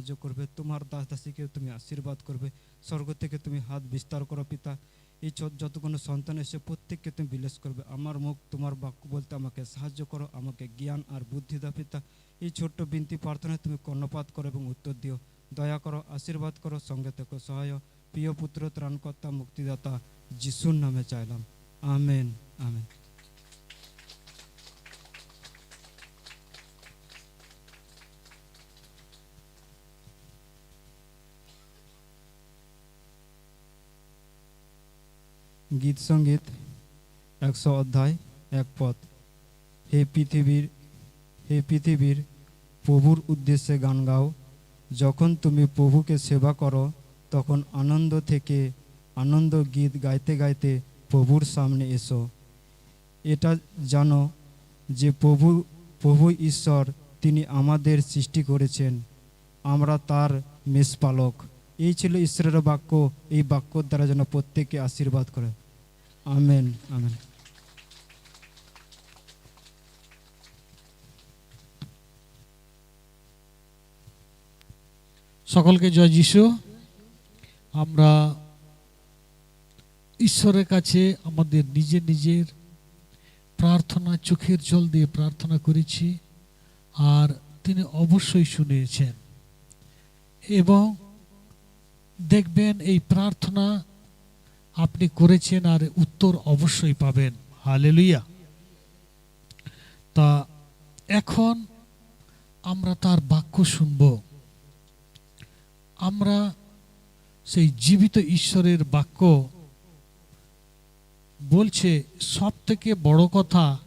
সাহায্য করবে, তোমার দাস দাসীকে তুমি আশীর্বাদ করবে, স্বর্গ থেকে তুমি হাত বিস্তার করো পিতা। এই যতগুলো সন্তান এসে প্রত্যেককে তুমি বিলেস করবে। আমার মুখ তোমার বাক্য বলতে আমাকে সাহায্য করো, আমাকে জ্ঞান আর বুদ্ধি দাও পিতা। এই ছোট্ট বিনতি প্রার্থনায় তুমি কর্ণপাত করো এবং উত্তর দিও। দয়া করো, আশীর্বাদ করো, সঙ্গে থেকে, সহায় প্রিয় পুত্র, ত্রাণকর্তা, মুক্তিদাতা, যিশুর নামে চাইলাম। Amen amen. গীত সংগীত, একশো অধ্যায়, এক পথ। হে পৃথিবীর হে পৃথিবীর প্রভুর উদ্দেশ্যে গান গাও। যখন তুমি প্রভুকে সেবা করো, তখন আনন্দ থেকে আনন্দ গীত গাইতে গাইতে প্রভুর সামনে এসো। এটা জানো যে প্রভু প্রভু ঈশ্বর, তিনি আমাদের সৃষ্টি করেছেন। আমরা তার মেষপালক এই ছিল ঈশ্বরের বাক্য। এই বাক্যর দ্বারা যেন প্রত্যেককে আশীর্বাদ করে। আমেন আমেন সকলকে জয় যিশু। আমরা ঈশ্বরের কাছে আমাদের নিজের নিজের প্রার্থনা চোখের জল দিয়ে প্রার্থনা করেছি আর তিনি অবশ্যই শুনেছেন। এবং দেখবেন এই প্রার্থনা আপনি করেছেন আর উত্তর অবশ্যই পাবেন। হালেলুইয়া তা এখন আমরা তার বাক্য শুনব। আমরা সেই জীবিত ঈশ্বরের বাক্য বলছে সব থেকে বড় কথা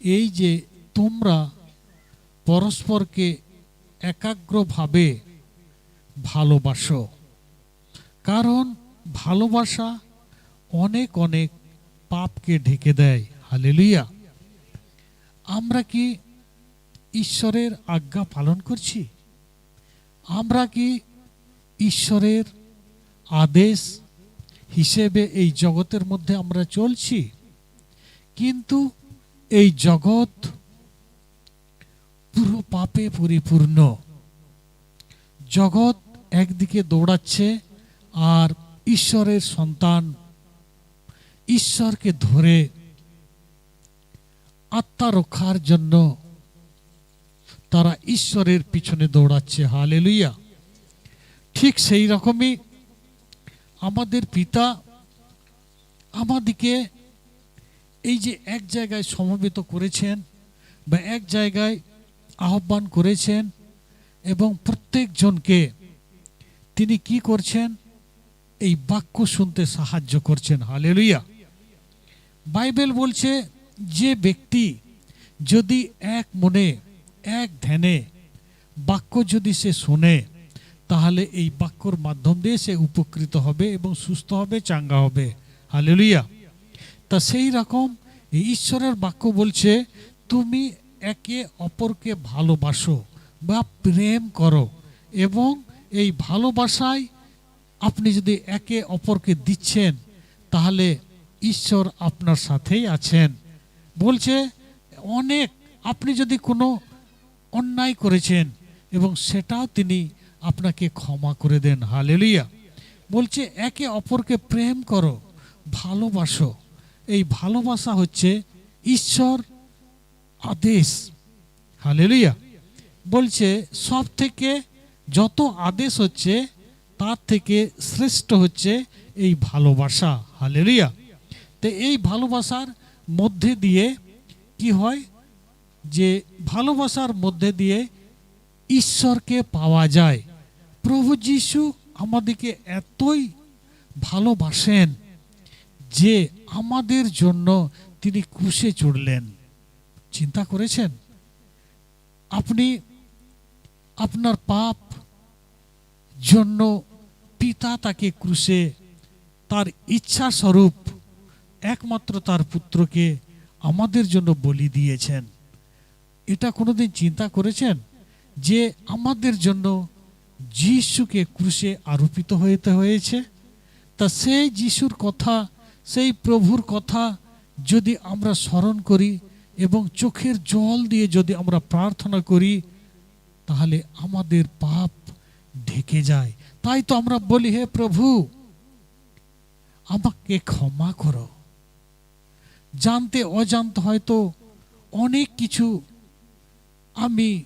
এই যে তোমরা পরস্পরকে একাগ্রভাবে ভালোবাসো। কারণ ভালোবাসা অনেক অনেক পাপকে ঢেকে দেয়। হালেলুইয়া আমরা কি ঈশ্বরের আজ্ঞা পালন করছি? আমরা কি ঈশ্বরের আদেশ হিসেবে এই জগতের মধ্যে আমরা চলছি? কিন্তু এই জগৎ পুরো পাপে পরিপূর্ণ। জগৎ একদিকে দৌড়াচ্ছে আর ঈশ্বরের সন্তান ঈশ্বরকে ধরে আত্মা রক্ষার জন্য তারা ঈশ্বরের পিছনে দৌড়াচ্ছে। হালেলুইয়া ঠিক সেই রকমই আমাদের পিতা আমাদিকে এই যে এক জায়গায় সমবেত করেছেন বা এক জায়গায় আহ্বান করেছেন এবং প্রত্যেকজনকে তিনি কি করছেন? এই বাক্য শুনতে সাহায্য করছেন। হালেলুইয়া বাইবেল বলছে, যে ব্যক্তি যদি এক মনে, এক ধ্যানে বাক্য যদি সে শোনে, তাহলে এই বাক্যর মাধ্যম দিয়ে সে উপকৃত হবে এবং সুস্থ হবে, চাঙ্গা হবে। হালেলুইয়া তা সেই রকম ঈশ্বরের বাক্য বলছে, তুমি একে অপরকে ভালোবাসো বা প্রেম করো এবং এই ভালোবাসায় আপনি যদি একে অপরকে দিচ্ছেন, তাহলে ঈশ্বর আপনার সাথেই আছেন। বলছে, অনেক আপনি যদি কোনো অন্যায় করেছেন এবং সেটাও তিনি আপনাকে ক্ষমা করে দেন। হালেলুইয়া বলছে, একে অপরকে প্রেম করো, ভালোবাসো। এই ভালোবাসা হচ্ছে ঈশ্বর আদেশ। হালেলুইয়া বলছে সব থেকে যত আদেশ হচ্ছে, তার থেকে শ্রেষ্ঠ হচ্ছে এই ভালোবাসা। হালেলুইয়া তো এই ভালোবাসার মধ্যে দিয়ে কি হয়? যে ভালোবাসার মধ্যে দিয়ে ঈশ্বরকে পাওয়া যায়। প্রভু যিশু আমাদেরকে এতই ভালোবাসেন যে আমাদের জন্য তিনি ক্রুশে চড়লেন। চিন্তা করেছেন? আপনি আপনার পাপ জন্য পিতা তাকে ক্রুশে, তার ইচ্ছা স্বরূপ একমাত্র তার পুত্রকে আমাদের জন্য বলি দিয়েছেন। এটা কোনোদিন চিন্তা করেছেন? যে আমাদের জন্য যিশুকে ক্রুশে আরোপিত হইতে হয়েছে? তা সেই যিশুর কথা, সেই প্রভুর কথা যদি আমরা স্মরণ করি এবং চোখের জল দিয়ে যদি আমরা প্রার্থনা করি, তাহলে আমাদের পাপ ঢেকে যায়। তাই তো আমরা বলি, হে প্রভু, আমাকে ক্ষমা করো। জানতে অজান্তে হয়তো অনেক কিছু আমি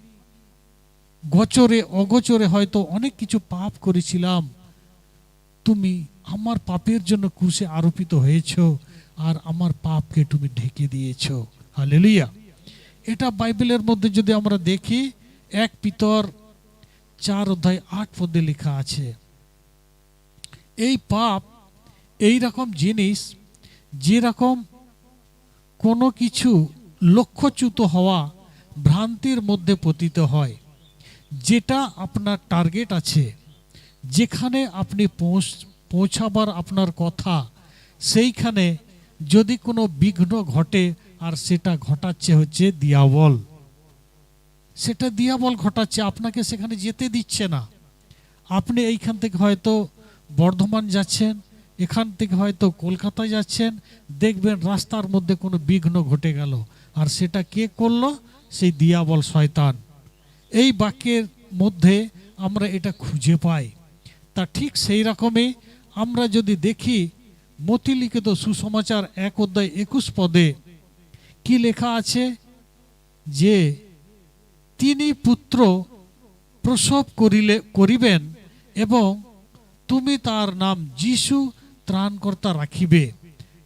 গোচরে, অগোচরে হয়তো অনেক কিছু পাপ করেছিলাম। তুমি আমার পাপের জন্য ক্রুশে আরোপিত হয়েছ আর আমার পাপকে তুমি ঢেকে দিয়েছ। হালেলুয়া। এটা বাইবেলের মধ্যে যদি আমরা দেখি, এক পিতর চার অধ্যায় আট পদে লেখা আছে, এই পাপ, এই রকম জিনিস যেরকম কোনো কিছু লক্ষ্যচ্যুত হওয়া ভ্রান্তির মধ্যে পতিত হয়। যেটা আপনার টার্গেট আছে, যেখানে আপনি পৌঁছ, পৌঁছাবার আপনার কথা, সেইখানে যদি কোনো বিঘ্ন ঘটে আর সেটা ঘটাচ্ছে হচ্ছে দিয়াবল। সেটা দিয়াবল ঘটাচ্ছে, আপনাকে সেখানে যেতে দিচ্ছে না। আপনি এইখান থেকে হয়তো বর্ধমান যাচ্ছেন এখান থেকে হয়তো কলকাতায় যাচ্ছেন, দেখবেন রাস্তার মধ্যে কোনো বিঘ্ন ঘটে গেল। আর সেটা কে করল? সেই দিয়াবল শয়তান। এই বাক্যের মধ্যে আমরা এটা খুঁজে পাই। তা ঠিক সেই রকমই আমরা যদি দেখি, মতিলিখিত সুসমাচার এক অধ্যায় একুশ পদে কি লেখা আছে? যে, তিনি পুত্র প্রসব করিলে, করিবেন এবং তুমি তার নাম যিশু ত্রাণকর্তা রাখিবে।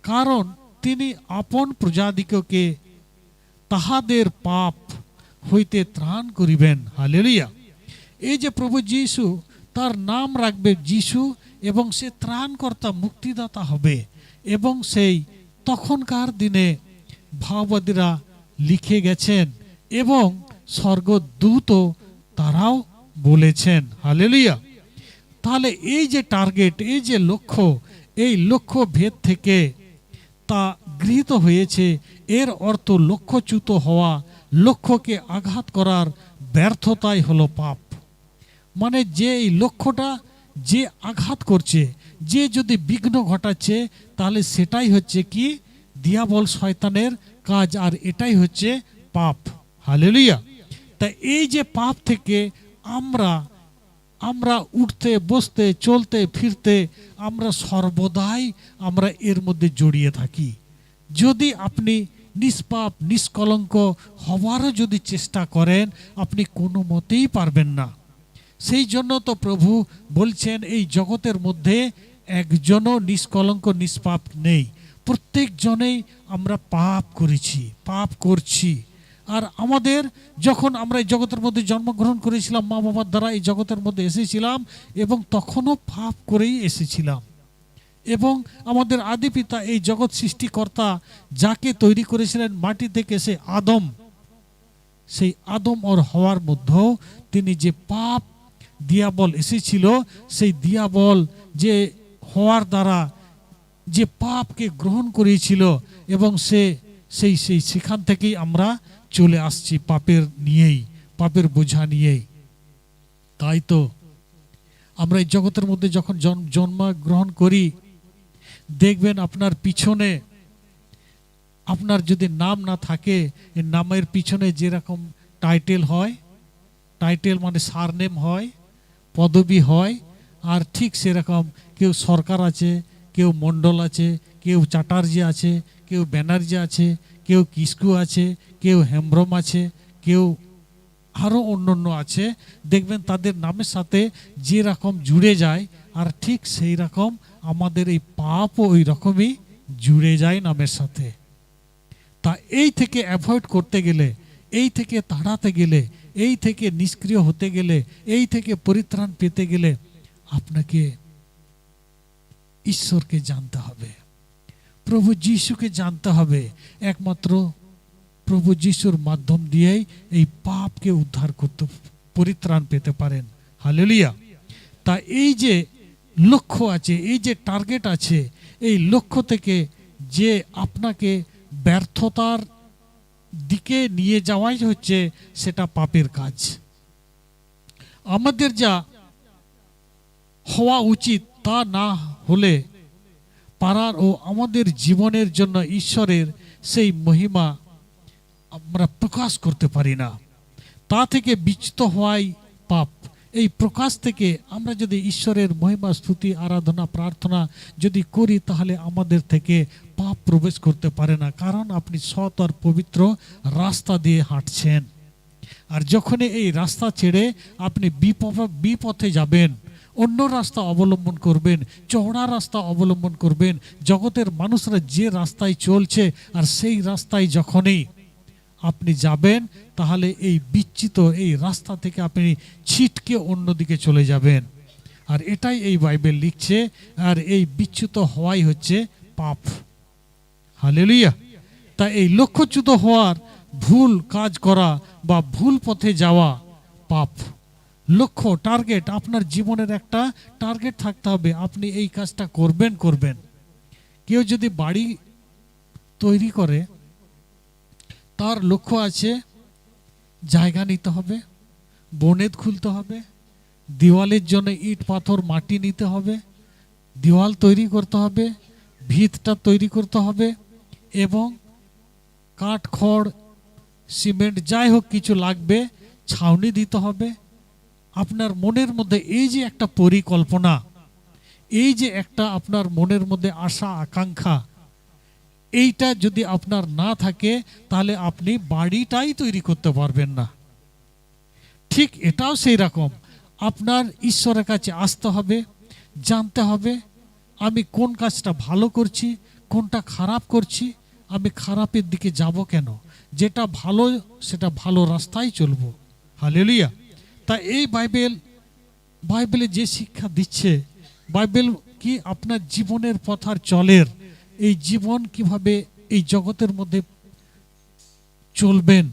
কারণ তিনি আপন প্রজাদিগকে তাহাদের পাপ হইতে ত্রাণ করিবেন। হালেলুয়া। এই যে প্রভু যিশু তার নাম রাখবে যিশু এবং সে ত্রাণকর্তা মুক্তিদাতা হবে এবং সেই তখনকার দিনে ভাওবাদীরা লিখে গেছেন এবং স্বর্গদূত তারাও বলেছেন। হালেলুয়া। তাহলে এই যে টার্গেট, এই যে লক্ষ্য এই লক্ষ্য ভেদ থেকে তা গৃহীত হয়েছে। এর অর্থ লক্ষ্যচ্যুত হওয়া, লক্ষ্যকে আঘাত করার ব্যর্থতাই হলো পাপ। মানে যে এই লক্ষ্যটা যে আঘাত করছে, যে যদি বিঘ্ন ঘটাচ্ছে, তাহলে সেটাই হচ্ছে কি? দিয়াবল শয়তানের কাজ, আর এটাই হচ্ছে পাপ। হালেলুয়া! তা এই যে পাপ থেকে আমরা আমরা উঠতে, বসতে, চলতে, ফিরতে আমরা সর্বদাই আমরা এর মধ্যে জড়িয়ে থাকি। যদি আপনি নিষ্পাপ, নিষ্কলঙ্ক হওয়ারও যদি চেষ্টা করেন, আপনি কোনো মতেই পারবেন না। সেই জন্য তো প্রভু বলছেন, এই জগতের মধ্যে একজনও নিষ্কলঙ্ক, নিষ্পাপ নেই। প্রত্যেকজনেই আমরা পাপ করেছি, পাপ করছি। আর আমাদের যখন আমরা এই জগতের মধ্যে জন্মগ্রহণ করেছিলাম, মা বাবার দ্বারা এই জগতের মধ্যে এসেছিলাম এবং তখনও পাপ করেই এসেছিলাম। এবং আমাদের আদি পিতা এই জগৎ সৃষ্টিকর্তা যাকে তৈরি করেছিলেন মাটি থেকে সে আদম, সেই আদম ওর হওয়ার মধ্যেও তিনি যে পাপ দিয়াবল এসেছিল, সেই দিয়াবল যে হওয়ার দ্বারা যে পাপকে গ্রহণ করেছিল এবং সে সেই সেই সেখান থেকেই আমরা চলে আসছি পাপের নিয়েই, পাপের বোঝা নিয়েই। তাই তো, আমরা এই জগতের মধ্যে যখন জন- জন্মগ্রহণ করি, দেখবেন আপনার পিছনে, আপনার যদি নাম না থাকে নামের পিছনে যেরকম টাইটেল হয়, টাইটেল মানে সারনেম হয়, পদবি হয়, আর ঠিক সেরকম কেউ সরকার আছে, কেউ মণ্ডল আছে, কেউ চ্যাটার্জি আছে, কেউ ব্যানার্জি আছে কেউ কিস্কু আছে, কেউ হেমব্রম আছে, কেউ আরও অন্য অন্য আছে। দেখবেন তাদের নামের সাথে যে রকম জুড়ে যায়, আর ঠিক সেই রকম আমাদের এই পাপও ওই রকমই জুড়ে যায় নামের সাথে। তা এই থেকে অ্যাভয়েড করতে গেলে, এই থেকে তাড়াতে গেলে, এই থেকে নিষ্ক্রিয় হতে গেলে, এই থেকে পরিত্রাণ পেতে গেলে আপনাকে ঈশ্বরকে জানতে হবে। প্রভু যিশুকে জানতে হবে। একমাত্র প্রভু যিশুর মাধ্যম দিয়েই এই পাপকে উদ্ধার করতে, পরিত্রাণ পেতে পারেন। হালেলুয়া। তা এই যে লক্ষ্য আছে, এই যে টার্গেট আছে, এই লক্ষ্য থেকে যে আপনাকে ব্যর্থতার দিকে নিয়ে যাওয়াই হচ্ছে, সেটা পাপের কাজ। আমাদের যা হওয়া উচিত তা না হলে পারার ও আমাদের জীবনের জন্য ঈশ্বরের সেই মহিমা আমরা প্রকাশ করতে পারি না। তা থেকে বিচ্যুত হওয়াই পাপ। এই প্রকাশ থেকে আমরা যদি ঈশ্বরের মহিমা, স্তুতি, আরাধনা, প্রার্থনা যদি করি, তাহলে আমাদের থেকে পাপ প্রবেশ করতে পারে না, কারণ আপনি সৎ আর পবিত্র রাস্তা দিয়ে হাঁটছেন। আর যখনই এই রাস্তা ছেড়ে আপনি বিপ- বিপথে যাবেন অন্য রাস্তা অবলম্বন করবেন, চওড়া রাস্তা অবলম্বন করবেন, জগতের মানুষরা যে রাস্তায় চলছে আর সেই রাস্তায় যখনই আপনি যাবেন, তাহলে এই বিচ্ছিত এই রাস্তা থেকে আপনি ছিটকে অন্যদিকে চলে যাবেন। আর এটাই এই বাইবেল লিখছে, আর এই বিচ্যুত হওয়াই হচ্ছে পাপ। হালেলুয়া। তা এই লক্ষ্যচ্যুত হওয়ার ভুল কাজ করা বা ভুল পথে যাওয়া পাপ। লক্ষ্য টার্গেট আপনার জীবনের একটা টার্গেট থাকতে হবে। আপনি এই কাজটা করবেন করবেন। কেউ যদি বাড়ি তৈরি করে, তার লক্ষ্য আছে জায়গা নিতে হবে, বনেদ খুলতে হবে, দেওয়ালের জন্য ইট, পাথর, মাটি নিতে হবে, দেওয়াল তৈরি করতে হবে, ভিতটা তৈরি করতে হবে এবং কাঠ, খড়, সিমেন্ট, যাই হোক কিছু লাগবে, ছাউনি দিতে হবে আপনার মনের মধ্যে এই যে একটা পরিকল্পনা, এই যে একটা আপনার মনের মধ্যে আশা, আকাঙ্ক্ষা, এইটা যদি আপনার না থাকে, তাহলে আপনি বাড়িটাই তৈরি করতে পারবেন না। ঠিক এটাও সেই রকম। আপনার ঈশ্বরের কাছে আসতে হবে, জানতে হবে, আমি কোন কাজটা ভালো করছি, কোনটা খারাপ করছি, আমি খারাপের দিকে যাব কেন? যেটা ভালো, সেটা ভালো রাস্তায় চলবো। হালেলুয়া। তা এই বাইবেল, বাইবেলে যে শিক্ষা দিচ্ছে, বাইবেল কি আপনার জীবনের পথার চলের? এই জীবন কীভাবে এই জগতের মধ্যে চলবেন,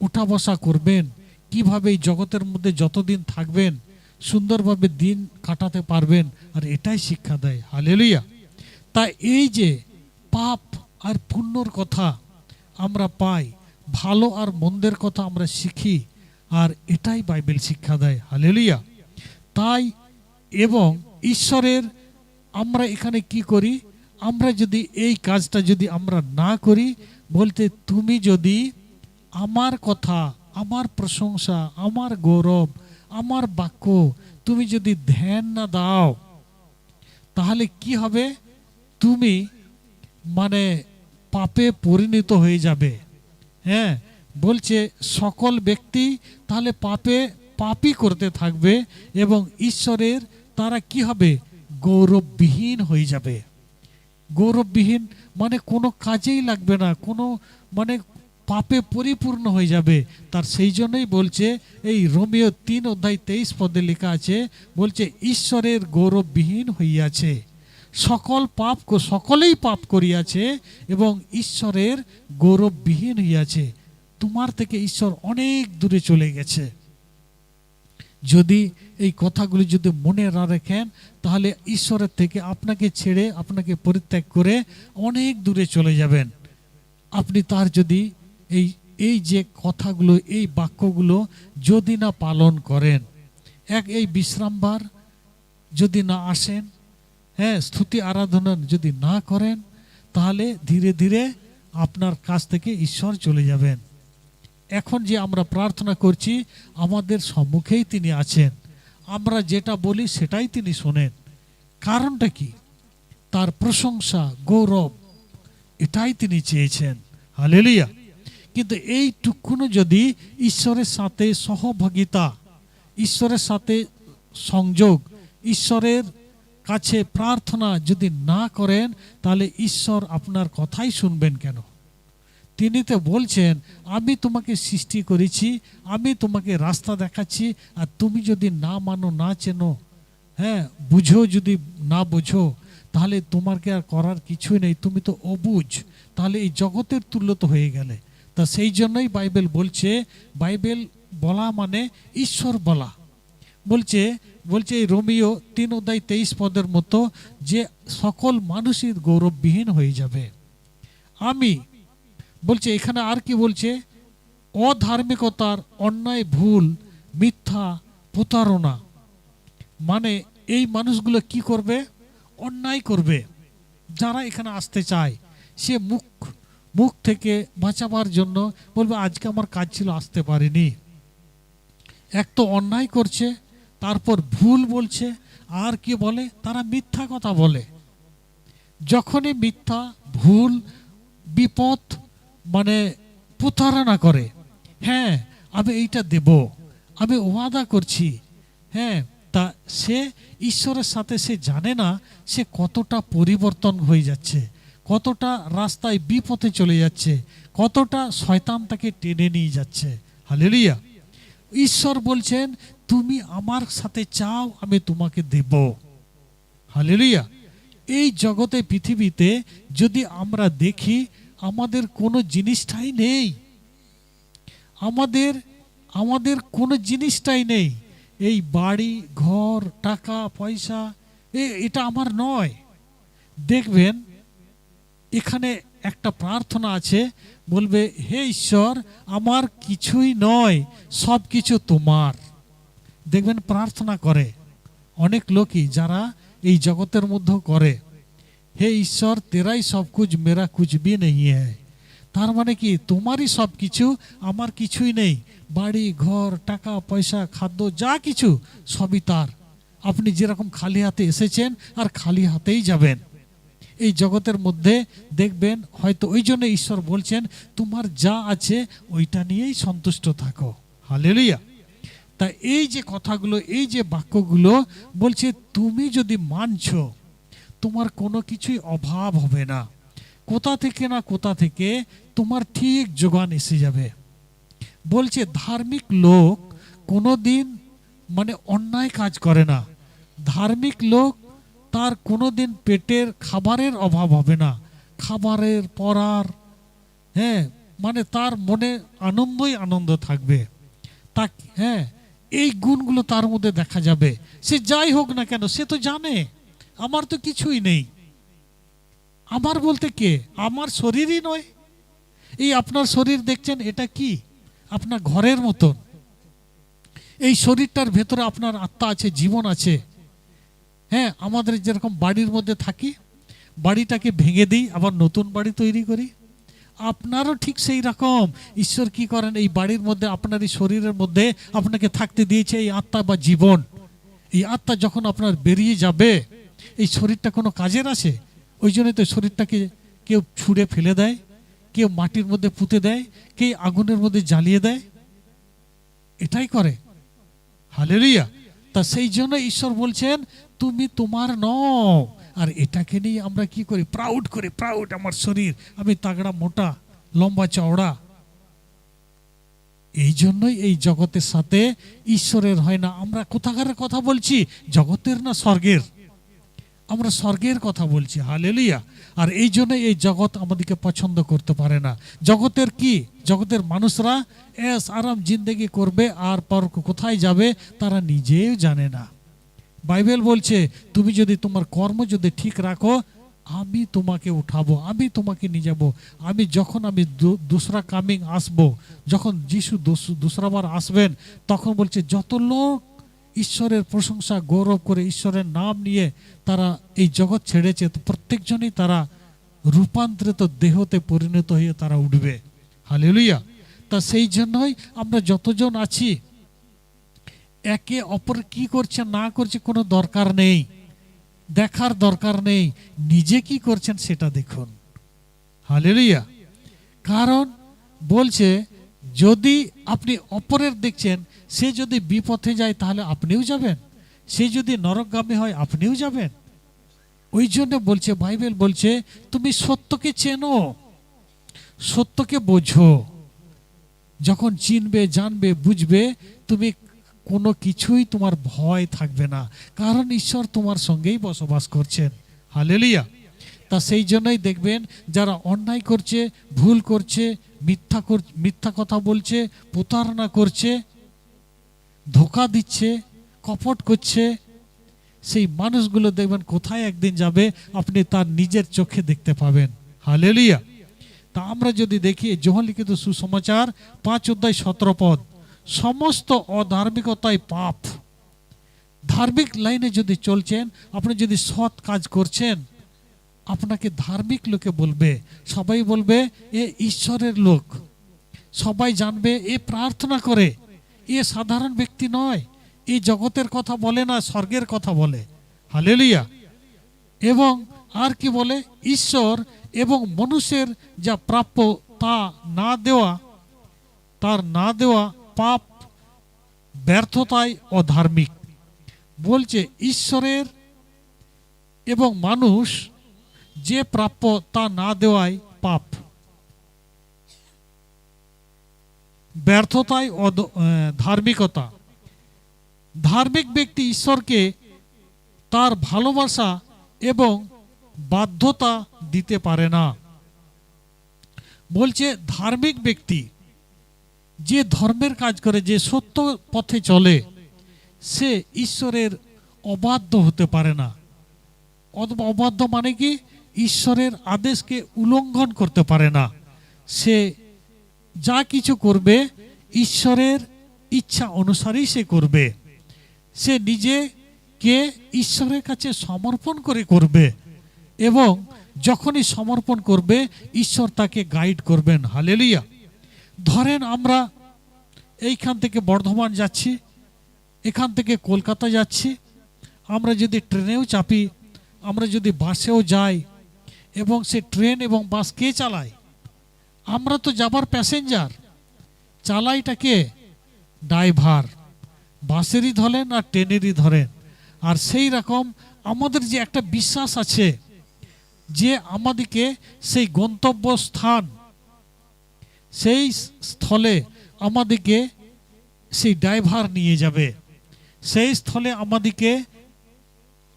উঠা বসা করবেন, কীভাবে এই জগতের মধ্যে যতদিন থাকবেন, সুন্দরভাবে দিন কাটাতে পারবেন, আর এটাই শিক্ষা দেয়। হালেলুয়া। তা এই যে পাপ আর পুণ্যর কথা আমরা পাই, ভালো আর মন্দের কথা আমরা শিখি আর এটাই বাইবেল শিক্ষা দেয়। হালেলুয়া। তাই এবং ঈশ্বরের আমরা এখানে কি করি? আমরা যদি এই কাজটা যদি আমরা না করি, বলতে তুমি যদি আমার কথা, আমার প্রশংসা, আমার গৌরব, আমার বাক্য তুমি যদি ধ্যান না দাও, তাহলে কি হবে? তুমি মানে পাপে পরিণত হয়ে যাবে। হ্যাঁ? বলছে, সকল ব্যক্তি তাহলে পাপে পাপই করতে থাকবে এবং ঈশ্বরের তারা কি হবে? গৌরববিহীন হয়ে যাবে। গৌরববিহীন মানে কোনো কাজেই লাগবে না, কোনো মানে পাপে পরিপূর্ণ হয়ে যাবে। তার সেই জন্যই বলছে, এই রোমিও তিন অধ্যায় তেইশ পদে লেখা আছে, বলছে, ঈশ্বরের গৌরববিহীন হইয়াছে। সকল পাপ সকলেই পাপ করিয়াছে এবং ঈশ্বরের গৌরববিহীন হইয়াছে। তোমার থেকে ঈশ্বর অনেক দূরে চলে গেছে। যদি এই কথাগুলি যদি মনে না রাখেন, তাহলে ঈশ্বরের থেকে আপনাকে ছেড়ে, আপনাকে পরিত্যাগ করে অনেক দূরে চলে যাবেন। আপনি তার যদি এই এই যে কথাগুলো, এই বাক্যগুলো যদি না পালন করেন, এক এই বিশ্রামবার যদি না আসেন হ্যাঁ স্তুতি আরাধনা যদি না করেন, তাহলে ধীরে ধীরে আপনার কাছ থেকে ঈশ্বর চলে যাবেন। এখন যে আমরা প্রার্থনা করছি, আমাদের সম্মুখেই তিনি আছেন। আমরা যেটা বলি সেটাই তিনি শোনেন। কারণটা কি? তার প্রশংসা, গৌরব, এটাই তিনি চেয়েছেন। হালেলুয়া! কিন্তু এইটুকুনো যদি ঈশ্বরের সাথে সহভাগিতা, ঈশ্বরের সাথে সংযোগ, ঈশ্বরের কাছে প্রার্থনা যদি না করেন, তাহলে ঈশ্বর আপনার কথাই শুনবেন কেন? তিনি তো বলছেন, আমি তোমাকে সৃষ্টি করেছি, আমি তোমাকে রাস্তা দেখাচ্ছি, আর তুমি যদি না মানো, না চেনো হ্যাঁ বুঝো যদি না বুঝো, তাহলে তোমাকে আর করার কিছুই নেই, তুমি তো অবুঝ, তাহলে এই জগতের তুল্য তো হয়ে গেলে। তা সেই জন্যই বাইবেল বলছে, বাইবেল বলা মানে ঈশ্বর বলা। বলছে বলছে এই রোমিও তিন অধ্যায় তেইশ পদের মতো, যে সকল মানুষই গৌরববিহীন হয়ে যাবে। আমি বলছে, এখানে আর কি বলছে? অধার্মিকতার অন্যায়, ভুল, মিথ্যা, প্রতারণা। মানে এই মানুষগুলো কি করবে? অন্যায় করবে। যারা এখানে আসতে চায়, সে মুখ মুখ থেকে বাঁচাবার জন্য বলবে, আজকে আমার কাজ ছিল, আসতে পারিনি। এক তো অন্যায় করছে, তারপর ভুল বলছে, আর কি বলে? তারা মিথ্যা কথা বলে। যখনই মিথ্যা, ভুল, বিপদ মানে প্রতারণা করে। হ্যাঁ আমি এইটা দেব। আমি ওয়াদা করছি। হ্যাঁ তা সে ঈশ্বরের সাথে সে জানে না সে কতটা পরিবর্তন হয়ে যাচ্ছে, কতটা রাস্তায় বিপথে চলে যাচ্ছে, কতটা শয়তান তাকে টেনে নিয়ে যাচ্ছে। হালেলুয়া। ঈশ্বর বলছেন, তুমি আমার সাথে চাও, আমি তোমাকে দেব। হালেলুয়া। এই জগতে, পৃথিবীতে যদি আমরা দেখি আমাদের কোনো জিনিসটাই নেই। আমাদের আমাদের কোনো জিনিসটাই নেই। এই বাড়ি, ঘর, টাকা, পয়সা এটা আমার নয়। দেখবেন, এখানে একটা প্রার্থনা আছে, বলবে, হে ঈশ্বর, আমার কিছুই নয় সব কিছু তোমার। দেখবেন, প্রার্থনা করে। অনেক লোকই যারা এই জগতের মধ্যে করে। হে ঈশ্বর তেরাই সব কুছ মেরা কুছ বি নেই তার মানে কি তোমারই সব কিছু আমার কিছুই নেই বাড়ি ঘর টাকা পয়সা খাদ্য যা কিছু সবই তার আপনি যেরকম খালি হাতে এসেছেন আর খালি হাতেই যাবেন এই জগতের মধ্যে দেখবেন, হয়তো ওই জন্য ঈশ্বর বলছেন, তোমার যা আছে, ওইটা নিয়েই সন্তুষ্ট থাকো। হালেলুয়া। তা এই যে কথাগুলো, এই যে বাক্যগুলো বলছে, তুমি যদি মানছো তোমার কোনো কিছুই অভাব হবে না। কোথা থেকে না কোথা থেকে তোমার ঠিক যোগান এসে যাবে। বলছে, ধার্মিক লোক কোনো দিন মানে অন্যায় কাজ করে না। ধার্মিক লোক তার কোনো দিন পেটের খাবারের অভাব হবে না। খাবারের পরার হ্যাঁ মানে তার মনে আনন্দই আনন্দ থাকবে। তা হ্যাঁ এই গুণগুলো তার মধ্যে দেখা যাবে। সে যাই হোক না কেন, সে তো জানে। আমার তো কিছুই নেই। আমার বলতে কে? আমার শরীরই নয়। এই আপনার শরীর দেখছেন, এটা কি? আপনার ঘরের মতন। এই শরীরটার ভেতরে আপনার আত্মা আছে, জীবন আছে। হ্যাঁ আমাদের যেরকম বাড়ির মধ্যে থাকি, বাড়িটাকে ভেঙে দিই, আবার নতুন বাড়ি তৈরি করি। আপনারও ঠিক সেই রকম। ঈশ্বর কি করেন? এই বাড়ির মধ্যে, আপনার এই শরীরের মধ্যে আপনাকে থাকতে দিয়েছে এই আত্মা বা জীবন। এই আত্মা যখন আপনার বেরিয়ে যাবে এই শরীরটা কোনো কাজের আছে? ওই জন্যই তো শরীরটাকে কেউ ছুঁড়ে ফেলে দেয়, কেউ মাটির মধ্যে পুঁতে দেয়, কেউ আগুনের মধ্যে জ্বালিয়ে দেয়। এটাই করে। হালেলুয়া। তা সেই জন্য ঈশ্বর বলছেন, তুমি তোমার নও। আর এটাকে নিয়ে আমরা কি করি? প্রাউড করি প্রাউড আমার শরীর। আমি তাগড়া, মোটা, লম্বা, চওড়া। এই জন্যই এই জগতের সাথে ঈশ্বরের হয় না। আমরা কোথাকার কথা বলছি? জগতের না স্বর্গের? আমরা স্বর্গের কথা বলছি, হালেলুয়া। আর এই জন্য এই জগৎ আমাদেরকে পছন্দ করতে পারে না। জগতের কি? জগতের মানুষরা এস আরাম জিন্দেগি করবে আর পর কোথায় যাবে তারা নিজেও জানে না। বাইবেল বলছে, তুমি যদি তোমার কর্ম যদি ঠিক রাখো, আমি তোমাকে উঠাবো, আমি তোমাকে নিয়ে যাব। আমি যখন আমি দুসরা কামিং আসব, যখন যিশু দুস- দুসরাবার আসবেন, তখন বলছে, যত লোক ঈশ্বরের প্রশংসা, গৌরব করে ঈশ্বরের নাম নিয়ে তারা এই জগৎ ছেড়েছে প্রত্যেকজনই তারা রূপান্তরিত দেহতে পরিণত হয়ে তারা উঠবে। হালেলুইয়া তা সেই জন্যই আমরা যতজন আছি, একে অপর কি করছে, না করছে কোনো দরকার নেই। দেখার দরকার নেই, নিজে কি করছেন সেটা দেখুন। হালেলুইয়া কারণ বলছে, যদি আপনি অপরের দেখছেন সে যদি বিপথে যায়, তাহলে আপনিও যাবেন। সে যদি নরকগামী হয়, আপনিও যাবেন। ওই জন্য বলছে, বাইবেল বলছে, তুমি সত্যকে চেনো, সত্যকে বোঝো। যখন চিনবে, জানবে, বুঝবে, তুমি কোনো কিছুই তোমার ভয় থাকবে না। কারণ ঈশ্বর তোমার সঙ্গেই বসবাস করছেন। হালেলিয়া। তা সেই জন্যই দেখবেন, যারা অন্যায় করছে, ভুল করছে, মিথ্যা মিথ্যা কথা বলছে, প্রতারণা করছে ধোকা দিচ্ছে, কপট করছে। সেই মানুষগুলো দেখবেন কোথায় একদিন যাবে, আপনি তার নিজের চোখে দেখতে পাবেন। হালেলিয়া। তা আমরা যদি দেখি যোহন লিখিত সুসমাচার, পাঁচ অধ্যায় সতেরো পদ, সমস্ত অধার্মিকতায় পাপ। ধার্মিক লাইনে যদি চলছেন, আপনি যদি সৎ কাজ করছেন, আপনাকে ধার্মিক লোকে বলবে। সবাই বলবে, এ ঈশ্বরের লোক। সবাই জানবে, এ প্রার্থনা করে। এ সাধারণ ব্যক্তি নয়। এই জগতের কথা বলে না, স্বর্গের কথা বলে। হালেলুয়া। এবং আর কি বলে? ঈশ্বর এবং মানুষের যা প্রাপ্য তা না দেওয়া, তার না দেওয়া পাপ ব্যর্থতায় অধার্মিক। বলছে, ঈশ্বরের এবং মানুষ যে প্রাপ্য তা না দেওয়াই পাপ। আহ, ধার্মিকতা। ধার্মিক ব্যক্তি ঈশ্বরকে তার ভালোবাসা এবং বাধ্যতা দিতে পারে না। বলছে ধার্মিক ব্যক্তি যে ধর্মের কাজ করে যে সত্য পথে চলে সে ঈশ্বরের অবাধ্য হতে পারে না। অবাধ্য মানে কি? ঈশ্বরের আদেশকে উল্লঙ্ঘন করতে পারে না। সে যা কিছু করবে, ঈশ্বরের ইচ্ছা অনুসারেই সে করবে। সে নিজেকে ঈশ্বরের কাছে সমর্পণ করে করবে এবং যখনই সমর্পণ করবে, ঈশ্বর তাকে গাইড করবেন। হালেলিয়া ধরেন আমরা এইখান থেকে বর্ধমান যাচ্ছি, এখান থেকে কলকাতা যাচ্ছি, আমরা যদি ট্রেনেও চাপি, আমরা যদি বাসেও যাই, এবং সে ট্রেন এবং বাস কে চালায়? আমরা তো যাবার প্যাসেঞ্জার। চালাইটা কে? ড্রাইভার। বাসেরই ধরেন আর ট্রেনেরই ধরেন। আর সেই রকম আমাদের যে একটা বিশ্বাস আছে যে আমাদেরকে সেই গন্তব্য স্থান সেই স্থলে আমাদেরকে সেই ড্রাইভার নিয়ে যাবে। সেই স্থলে আমাদেরকে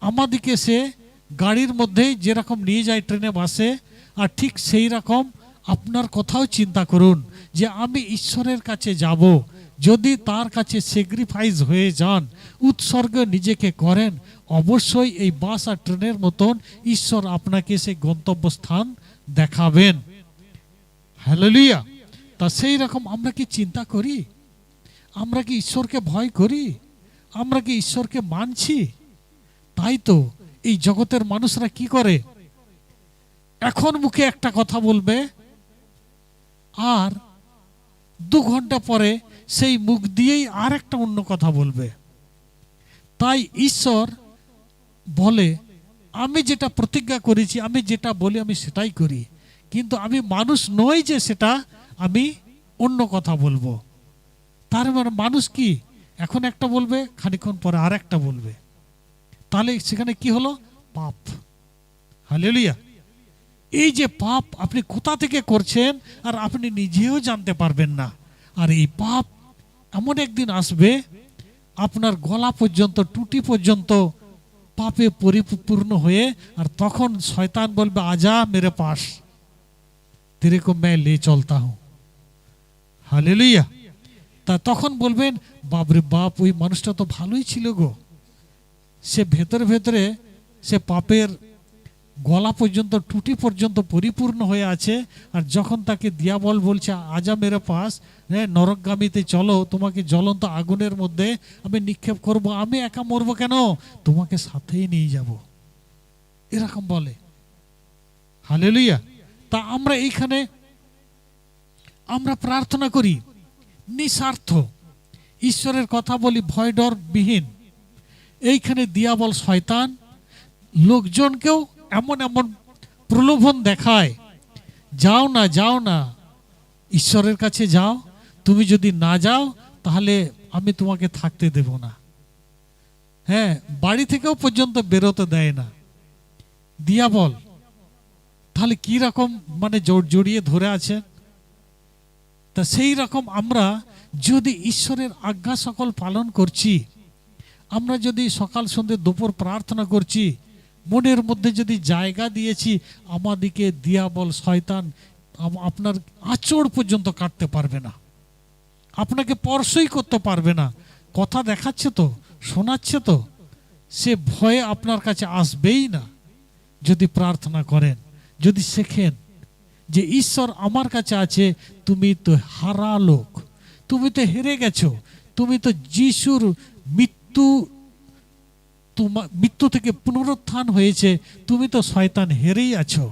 আমাদেরকে সে গাড়ির মধ্যেই যেরকম নিয়ে যায় ট্রেনে, বাসে, আর ঠিক সেই রকম আপনার কথাও চিন্তা করুন যে আমি ঈশ্বরের কাছে যাব। যদি তার কাছে স্যাক্রিফাইস হয়ে যান, উৎসর্গ নিজেকে করেন, অবশ্যই এই বাস আর ট্রেনের মতন ঈশ্বর আপনাকে সেই গন্তব্যস্থান দেখাবেন। হ্যালেলুয়া তা সেই রকম আমরা কি চিন্তা করি? আমরা কি ঈশ্বরকে ভয় করি? আমরা কি ঈশ্বরকে মানছি? তাই তো এই জগতের মানুষরা কি করে? এখন মুখে একটা কথা বলবে আর দু ঘণ্টা পরে সেই মুখ দিয়েই আর একটা অন্য কথা বলবে। তাই ঈশ্বর বলে, আমি যেটা প্রতিজ্ঞা করেছি, আমি যেটা বলি, আমি সেটাই করি। কিন্তু আমি মানুষ নই যে সেটা আমি অন্য কথা বলব। তার মানে মানুষ কি? এখন একটা বলবে খানিক্ষণ পরে আর একটা বলবে। তাহলে সেখানে কি হলো? পাপ। হালেলুয়া এই যে পাপ আপনি কোথা থেকে করছেন আর আপনি নিজেও জানতে পারবেন না। আর এই পাপ এমন একদিন আসবে, আপনার গলা পর্যন্ত, টুটি পর্যন্ত পাপে পরিপূর্ণ হয়ে আর তখন শয়তান বলবে, আজা মেরে পাশ। তেরে কো ले চলতা হুঁ। হালেলুয়া। তা তখন বলবেন বাপরে বাপ, ওই মানুষটা তো ভালোই ছিল গো। সে ভেতরে ভেতরে সে পাপের গলা পর্যন্ত, টুটি পর্যন্ত পরিপূর্ণ হয়ে আছে। আর যখন তাকে দিয়াবল বলছে, আজা মেরে পাশ হ্যাঁ নরকগামীতে চলো, তোমাকে জ্বলন্ত আগুনের মধ্যে আমি নিক্ষেপ করব। আমি একা মরবো কেন? তোমাকে সাথেই নিয়ে যাব। এরকম বলে। হালে হালেলুইয়া তা আমরা এইখানে, আমরা প্রার্থনা করি, নিঃস্বার্থ। ঈশ্বরের কথা বলি, ভয় ডর বিহীন এইখানে দিয়াবল শয়তান, লোকজনকেও এমন এমন প্রলোভন দেখায়, যাও না যাও না, ঈশ্বরের কাছে যাও, তুমি যদি না যাও, তাহলে আমি তোমাকে থাকতে দেব না। হ্যাঁ বাড়ি থেকেও পর্যন্ত বেরোতে দেয় না। দিয়া বল, তাহলে কি রকম মানে জড়- জড়িয়ে ধরে আছেন? তা সেই রকম আমরা যদি ঈশ্বরের আজ্ঞা সকল পালন করছি, আমরা যদি সকাল সন্ধ্যে দুপুর প্রার্থনা করছি মনের মধ্যে যদি জায়গা দিয়েছি, আমাদিকে দিয়াবল শয়তান আপনার আচড় পর্যন্ত কাটতে পারবে না। আপনাকে স্পর্শই করতে পারবে না। কথা দেখাচ্ছে তো, শোনাচ্ছে তো। সে ভয়ে আপনার কাছে আসবেই না, যদি প্রার্থনা করেন, যদি শেখেন যে ঈশ্বর আমার কাছে আছে, তুমি তো হারা লোক, তুমি তো হেরে গেছো, তুমি তো যিশুর মৃত্যু তোমার মৃত্যু থেকে পুনরুত্থান হয়েছে তুমি তো শয়তান হেরেই আছো।